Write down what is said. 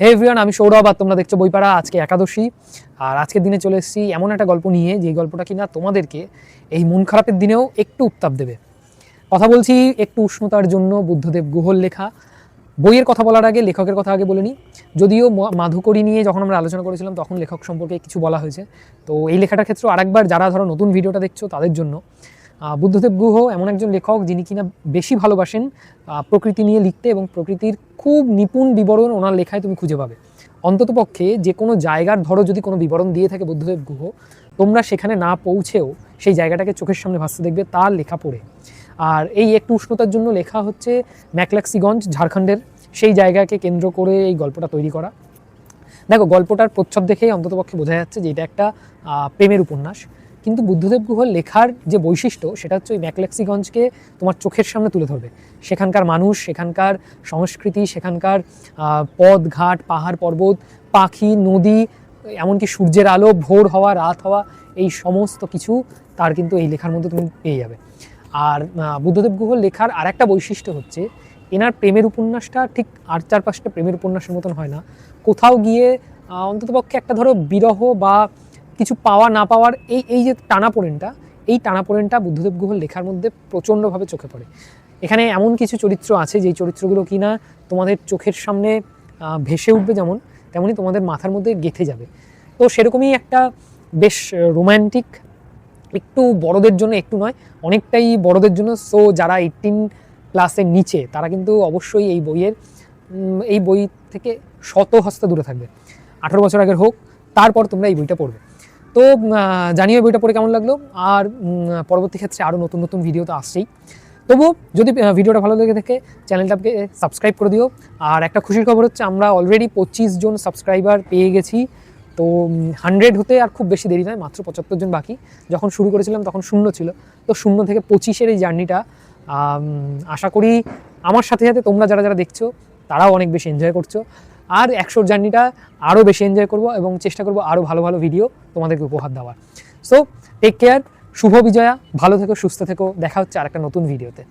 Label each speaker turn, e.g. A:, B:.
A: হে everyone আমি সৌরভ আর তোমরা দেখছ বইপাড়া, আজকে একাদশী। আর আজকের দিনে চলে এসেছি এমন একটা গল্প নিয়ে, যে গল্পটা কিনা তোমাদেরকে এই মন খারাপের দিনেও একটু উত্তাপ দেবে। কথা বলছি একটু উষ্ণতার জন্য, বুদ্ধদেব গুহল লেখা। বইয়ের কথা বলার আগে, লেখকের কথা আগে বলে নিই। যদিও মাধুকরী নিয়ে যখন আমরা আলোচনা করেছিলাম, তখন লেখক সম্পর্কে কিছু বলা হয়েছে। তো এই লেখাটার ক্ষেত্রে আরেকবার যারা ধরো নতুন ভিডিওটা দেখছ, তাদের জন্য। বুদ্ধদেব গুহ এমন একজন লেখক যিনি কিনা বেশি ভালোবাসেন প্রকৃতি নিয়ে লিখতে এবং প্রকৃতির খুব নিপুণ বিবরণ ওনার লেখায় তুমি খুঁজে পাবে। অন্ততপক্ষে যে কোনো জায়গার ধরো যদি কোনো বিবরণ দিয়ে থাকে বুদ্ধদেব গুহ, তোমরা সেখানে না পৌঁছেও সেই জায়গাটাকে চোখের সামনে ভাসতে দেখবে, তার লেখা পড়ে। আর এই একটু উষ্ণতার জন্য লেখা হচ্ছে ম্যাকলাক্সিগঞ্জ, ঝাড়খণ্ডের। সেই জায়গাকে কেন্দ্র করে এই গল্পটা তৈরি করা। দেখো, গল্পটার প্রচ্ছদ দেখেই অন্ততপক্ষে বোঝা যাচ্ছে যে এটা একটা প্রেমের উপন্যাস। কিন্তু বুদ্ধদেব গুহর লেখার যে বৈশিষ্ট্য, সেটা হচ্ছে ওই ম্যাকলেক্সিগঞ্জকে তোমার চোখের সামনে তুলে ধরবে। সেখানকার মানুষ, সেখানকার সংস্কৃতি, সেখানকার পথ, ঘাট, পাহাড়, পর্বত, পাখি, নদী, এমনকি সূর্যের আলো, ভোর হওয়া, রাত হওয়া, এই সমস্ত কিছু তার কিন্তু এই লেখার মধ্যে তুমি পেয়ে যাবে। আর বুদ্ধদেব গুহর লেখার আর একটা বৈশিষ্ট্য হচ্ছে, এনার প্রেমের উপন্যাসটা ঠিক আর চার পাঁচটা প্রেমের উপন্যাসের মতন হয় না। কোথাও গিয়ে অন্ততপক্ষে একটা ধরো বিরহ বা কিছু পাওয়া না পাওয়ার এই এই যে টানাপোড়েনটা, এই টানাপোড়েনটা বুদ্ধদেব গুহর লেখার মধ্যে প্রচণ্ডভাবে চোখে পড়ে। এখানে এমন কিছু চরিত্র আছে যেই চরিত্রগুলো কি না তোমাদের চোখের সামনে ভেসে উঠবে যেমন তেমনই তোমাদের মাথার মধ্যে গেঁথে যাবে। তো সেরকমই একটা বেশ রোম্যান্টিক, একটু বড়দের জন্য একটু নয়, অনেকটাই বড়দের জন্য। সো যারা এইটিন প্লাসের নিচে, তারা কিন্তু অবশ্যই এই বইয়ের এই বই থেকে শত হস্ত দূরে থাকবে। আঠারো বছর আগের হোক তারপর তোমরা এই বইটা পড়বে। তো জানিও বইটা পড়ে কেমন লাগল। আর পরবর্তী ক্ষেত্রে আরও নতুন নতুন ভিডিও তো আসছেই। তবুও, যদি ভিডিওটা ভালো লেগে থাকে, চ্যানেলটাকে সাবস্ক্রাইব করে দিও। আর একটা খুশির খবর হচ্ছে, আমরা অলরেডি পঁচিশ জন সাবস্ক্রাইবার পেয়ে গেছি। তো হান্ড্রেড হতে আর খুব বেশি দেরি নয়, মাত্র পঁচাত্তর জন বাকি। যখন শুরু করেছিলাম, তখন শূন্য ছিল। তো, শূন্য থেকে পঁচিশের এই জার্নিটা আশা করি, আমার সাথে সাথে তোমরা যারা যারা দেখছ, তারাও অনেক বেশি এনজয় করছ। আর একশোর জার্নিটা আরও বেশি এনজয় করব এবং চেষ্টা করব আরও ভালো ভালো ভিডিও তোমাদেরকে উপহার দেওয়ার। So take care Shubho Bijoya, ভালো থেকো, সুস্থ থেকো, দেখা হচ্ছে আর একটা নতুন ভিডিওতে